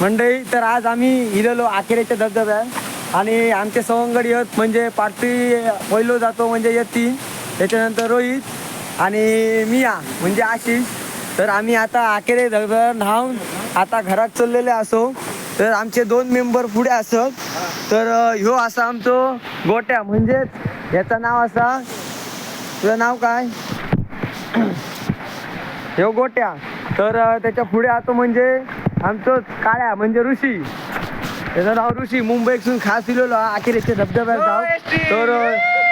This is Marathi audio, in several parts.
मंडळी तर आज आम्ही इलेलो आखेरेच्या धबधब्यात आणि आमचे सवंगड येत म्हणजे पार्टी पहिलो जातो म्हणजे येतील त्याच्यानंतर रोहित आणि मिया म्हणजे आशिष. तर आम्ही आता आखेरे धबधब्यावर न्हावून आता घरात चाललेले असो. तर आमचे दोन मेंबर पुढे असत. तर ह्यो असा आमचो गोट्या म्हणजेच याचं नाव असा तुझं नाव काय? ह्यो गोट्या. तर त्याच्या पुढे आतो म्हणजे आमचं काळ्या म्हणजे ऋषी. त्याचं नाव ऋषी मुंबईतून खास इलेलो अखेरीचे धबधब्यात जाऊ. तर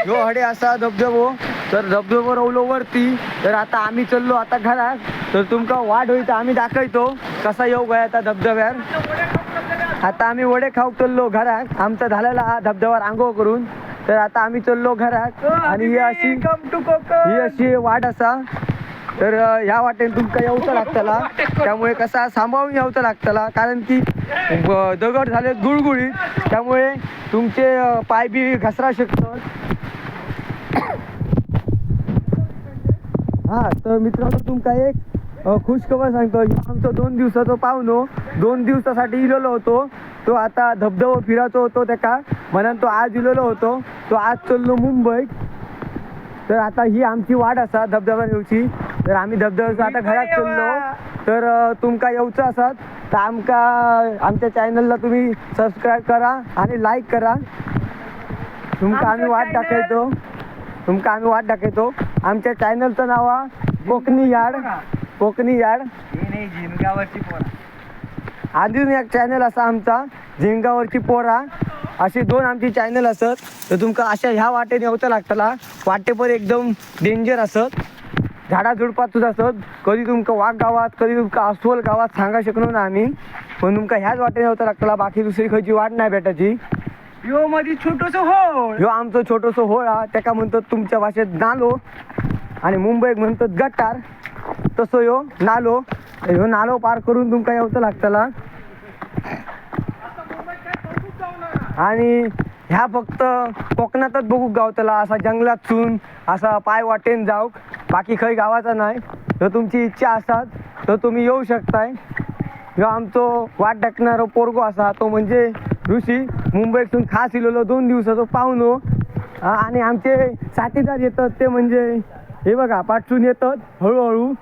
ह्यो हडे असा धबधबो. तर धबधबो रवलो वरती. तर आता आम्ही चाललो आता घरात. तर तुमका वाट होईल तर आम्ही दाखवतो कसा येऊ गया आता धबधब्यावर. आता आम्ही वडे खाऊ चाललो घरात. आमचा झालेला हा धबधब्यावर आंघोळ करून. तर आता आम्ही चाललो घरात. आणि ही अशी ही अशी वाट असा. तर ह्या वाटेने तुमका येऊचं लागतला. त्यामुळे कसा सांभाळून यावचं लागतला. कारण की दगड झाले गुळगुळीत. त्यामुळे तुमचे पाय बी घसरा शकतात. हा तर मित्रांनो तुमका एक खुश खुशखबर सांगतो. ह्यो आमचा दोन दिवसाचो पाहुणो हो. दोन दिवसासाठी इलेलो होतो. तो आता धबधबो फिरायचो होतो त्याका. म्हणून तो आज इलेलो होतो. तो आज चललो मुंबईत. तर आता ही आमची वाट असा धबधबा येऊची तर आम्ही धबधब्याचं आता घरात चाललो तर तुमका येऊचं असत तर आमका आमच्या चॅनलला तुम्ही सबस्क्राईब करा आणि लाईक करा. तुमका आम्ही वाट दाखवतो. तुमका आम्ही वाट दाखवतो. आमच्या चॅनलचं नाव आहे कोकणी याड कोकणी याड झिनगावरची पोरा. अजून एक चॅनल असा आमचा झिंगावरची पोरा. अशी दोन आमची चॅनल असत. तर तुमका अशा ह्या वाटेने येवचं लागतला. वाटेपर एकदम डेंजर असत. झाडा झुडपात सुद्धा असत कधी तुमका वाघ गावात कधी तुमका अस्वल गावात सांगा शकलो ना आम्ही. पण तुमका ह्याच वाटेने येवचं लागतला बाकी दुसरी खयची वाट नाही भेटायची. यो मध्ये छोटस हो ह्यो आमचं छोटंसं होळा त्याका म्हणतात तुमच्या भाषेत नालो. आणि मुंबईत म्हणतात गटार तसं ह्यो नालो. ह्यो नालो पार करून तुमका येवचं लागतला आणि ह्या फक्त कोकणातच बघू गावतला असा जंगलात चून असा पाय वाटेन जाऊ बाकी खंय गावाचा नाही. तर तुमची इच्छा असतात तर तुम्ही येऊ शकताय. जो आमचो वाट टाकणारो पोरगो असा तो म्हणजे ऋषी. मुंबईतून खास इलेलो दोन दिवसाचो पाहुणो. आणि आमचे साथीदार येतात ते म्हणजे हे बघा पाठसून येतात हळूहळू.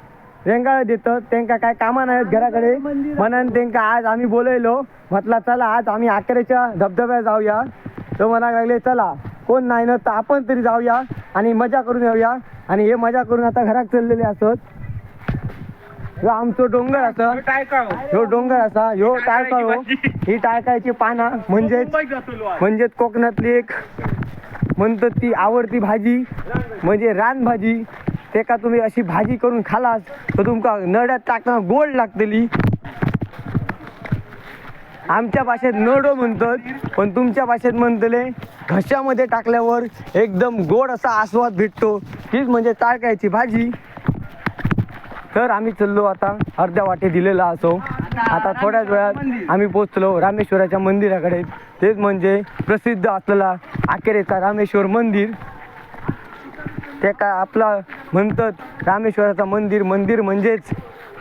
रेंगाळत येतात त्यांका काय कामा नाहीत घराकडे. म्हणून त्यांका आज आम्ही बोलायलो. म्हटलं चला आज आम्ही आकरेच्या धबधब्यात जाऊया. तर म्हणा लागले चला कोण नाही ना तर आपण तरी जाऊया. आणि मजा करून येऊया. आणि हे मजा करून आता घरात चाललेले असत. ह्यो आमचो डोंगर असं. ह्यो डोंगर असा. ह्यो टाळकाळो ही. टाळकायची पाना. म्हणजेच म्हणजेच कोकणातली एक म्हणतात ती आवडती भाजी. म्हणजे रानभाजी ते का तुम्ही अशी भाजी करून खालास तर तुमका नड्यात टाकताना गोड लागतली. आमच्या भाषेत नडो म्हणतात पण तुमच्या भाषेत म्हणतले घशामध्ये टाकल्यावर एकदम गोड असा आस्वाद भेटतो. तीच म्हणजे टाळकायची भाजी. तर आम्ही चाललो आता अर्ध्या वाटे दिलेला असो. आता थोड्याच वेळात आम्ही पोचलो रामेश्वराच्या मंदिराकडे. तेच म्हणजे प्रसिद्ध असलेला आखेरेचा रामेश्वर मंदिर. ते काय आपला म्हणतात रामेश्वराचं मंदिर मंदिर म्हणजेच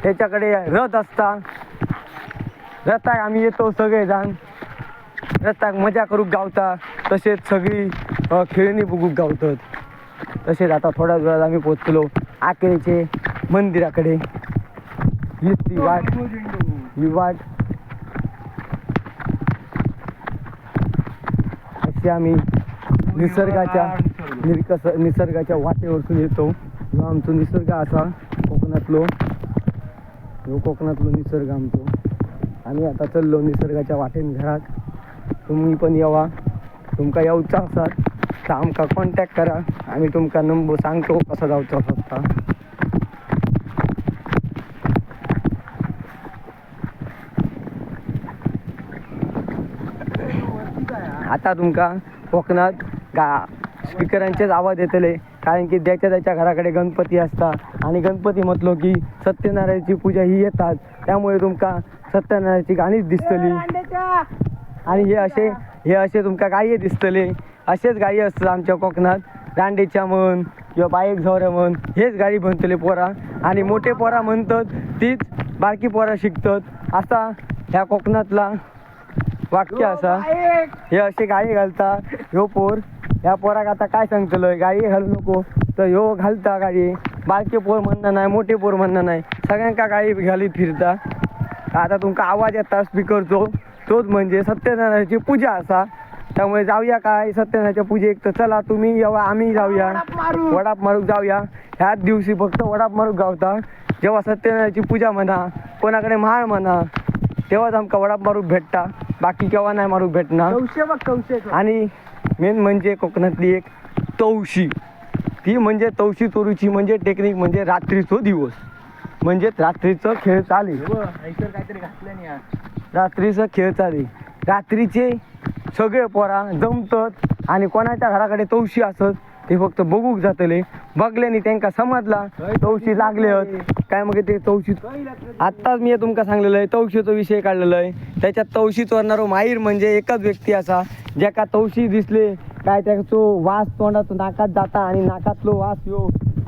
त्याच्याकडे रथ असता. रथाक आम्ही येतो सगळे जाण रथाक मजा करूक गावता. तसेच सगळी खेळणी बघूक गावतात. तसेच आता थोड्याच वेळात आम्ही पोचलो आकेरेचे मंदिराकडे. हीच ती वाट ही वाट. अशी आम्ही निसर्गाच्या निर्कस निसर्गाच्या वाटेवरसून येतो. आमचो निसर्ग असा कोकणातलो. कोकणातलो निसर्ग आमचो. आम्ही आता चाललो निसर्गाच्या वाटेन घरात. तुम्ही पण येवा. तुमका येऊचा असात तर आमका कॉन्टॅक्ट करा. आम्ही तुमका नंबर सांगतो कसा जाऊचा असता आता तुमका कोकणात गा स्पीकरांचेच आवाज येतले. कारण की ज्याच्या त्याच्या घराकडे गणपती असता आणि गणपती म्हटलो की सत्यनारायणची पूजा ही येतात. त्यामुळे तुमका सत्यनारायणची गाणीच दिसतली. आणि हे असे हे असे तुमका गाये दिसतले. असेच गायी असतात आमच्या कोकणात. रांडेच्या म्हण किंवा बाईक झोऱ्या म्हण हेच गाडी म्हणतले पोरा. आणि मोठे पोरा म्हणतात तीच बारकी पोरा शिकतात. असा ह्या कोकणातला वाक्य असा. हे असे गाडी घालता ह्यो पोर ह्या पोराक आता काय सांगतलं गाडी घालू नको. तर ह्यो घालता गाडी बारके पोर म्हणणं नाही मोठे पोर म्हणणं नाही. सगळ्यांका गाडी घालीत फिरता. आता तुमका आवाज येता स्पीकरचो तोच म्हणजे सत्यनारायणाची पूजा असा. त्यामुळे जाऊया काय? सत्यनारायणच्या पूजेक तर चला तुम्ही येवा आम्ही जाऊया. वडाप मारूक जाऊया. ह्याच दिवशी फक्त वडाप मारूक गावता. जेव्हा सत्यनारायणाची पूजा म्हणा कोणाकडे महाळ म्हणा तेव्हाच आमका वडाप मारूक भेटता. बाकी केव्हा नाही मारूक भेटणार. आणि मेन म्हणजे कोकणातली एक तवशी. ती म्हणजे तवशी चोरूची म्हणजे टेक्निक म्हणजे रात्रीचो दिवस. म्हणजे रात्रीचं खेळ चालेल ऐश्वर काहीतरी घातलं नाही रात्रीचं खेळ चालेल रात्रीचे सगळे पोरा जमतात आणि कोणाच्या घराकडे तवशी असत ते फक्त बघूक जातले. बघल्याने त्यांका समजला तवशी लागले काय मग ते तवशी आत्ताच मी तुमका सांगलेलं आहे तवशीचा विषय काढलेला आहे. त्याच्यात तवशी चोरणारो माहीर म्हणजे एकच व्यक्ती असा ज्याका तवशी दिसले काय त्याचो वास तोंडात नाकात जाता आणि नाकातलो वास यो.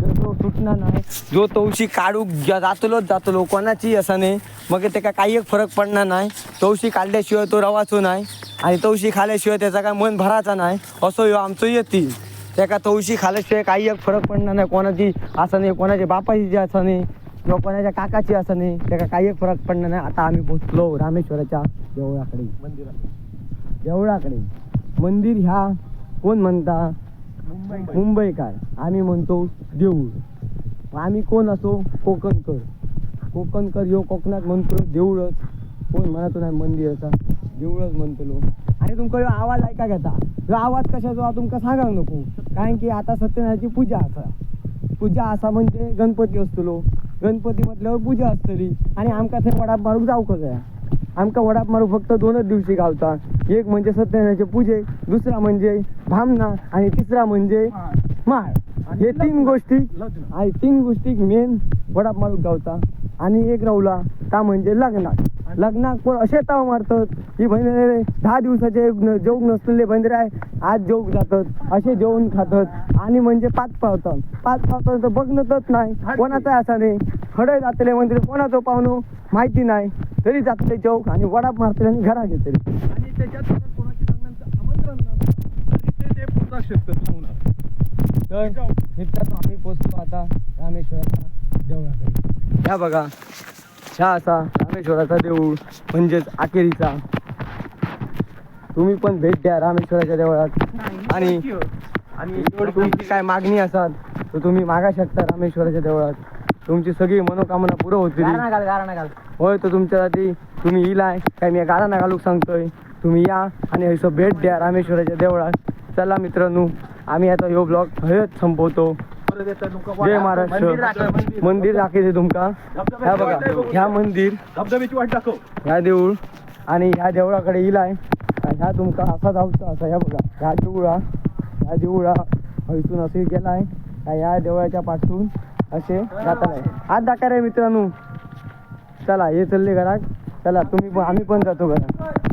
तो सुटणार नाही. जो तवशी काढूक जा- जातलोच जातलो कोणाची असा नाही. मग त्याका काही एक फरक पडणार नाही. तवशी काढल्याशिवाय तो रवाचो नाही. आणि तवशी खाल्याशिवाय त्याचा काय मन भराचा नाही. असो ह्यो आमचो येतील. त्याका तवशी खाल्याशिवाय काही एक फरक पडणार नाही. कोणाची असं नाही कोणाच्या बापाची असं नाही किंवा कोणाच्या काकाची असं नाही त्याका काही एक फरक पडणार नाही. आता आम्ही पोचलो रामेश्वराच्या देवळाकडे. देवळाकडे. मंदिर ह्या कोण म्हणता? मुंबईकार आम्ही म्हणतो देऊळ. आम्ही कोण असो? कोकणकर. कोकणकर ह्यो कोकणात म्हणतो देऊळच. कोण म्हणतो नाही मंदिराचा? देऊळच म्हणतलो आणि तुमका ह्यो आवाज ऐका घेता. ह्यो आवाज कशाचो? हा तुमका सांगाक नको. कारण की आता सत्यनारायणाची पूजा असा. पूजा असा म्हणजे गणपती असतलो गणपती म्हटल्यावर पूजा असतली. आणि आमका थंय वडाप मारूक जावकच जाय आमका वडाप मारूक फक्त दोनच दिवशी गावता एक म्हणजे सत्यनारायणाचे पूजे दुसरा म्हणजे भामना आणि तिसरा म्हणजे माळ. हे तीन गोष्टी आणि तीन गोष्टी मेन वडाप मारूक गावता आणि एक रावला ता म्हणजे लग्नात लग्नात कोण असे ताव मारतात की बंदरे दहा दिवसाचे जेवूक नसलेले बंदरे आहे आज जेवूक जातात. असे जेवण खातात. आणि म्हणजे पाच पावतात. पाच पावतात तर बघणतच नाही. कोणाचा असा नाही. खडे जातले मंदिर कोणाचं पाहुणं माहिती नाही. तरी जातले जेवक आणि वडाप मारतले आणि घरा घेतले. आणि त्याच्यात कोणाची लग्नाचं आमंत्रण तरी ते ते पुरता शकतात तर मित्रांनो आम्ही पोचतो आता रामेश्वराच्या देवळाकडे. ह्या बघा ह्या असा रामेश्वराचा देऊळ म्हणजेच आखेरीचा तुम्ही पण भेट द्या रामेश्वराच्या देवळात. आणि आणि तुमची काय मागणी असाल तर तुम्ही मागा शकता रामेश्वराच्या देवळात. तुमची सगळी मनोकामना पुरं घाल घाल होय तर तुमच्यासाठी तुम्ही इलाय काय मी गाणं घालूक सांगतोय. तुम्ही या आणि हयसं भेट द्या रामेश्वराच्या देवळात. चला मित्रांनो आम्ही आता ह्यो ब्लॉग हयच संपवतो. जय महाराष्ट्र. मंदिर दाखवते तुमका. ह्या बघा. ह्या मंदिर. धबधब्याची वाट दाखव. ह्या देऊळ आणि ह्या देवळाकडे इलाय. ह्या तुमका असा धावता असा ह्या बघा ह्या देऊळा ह्या देऊळा हयसून असे गेलाय ह्या देवळाच्या पासून असे जातालाय आज दाखा रे मित्रांनो. चला हे चालले घरात. चला तुम्ही पण आम्ही पण जातो घरात.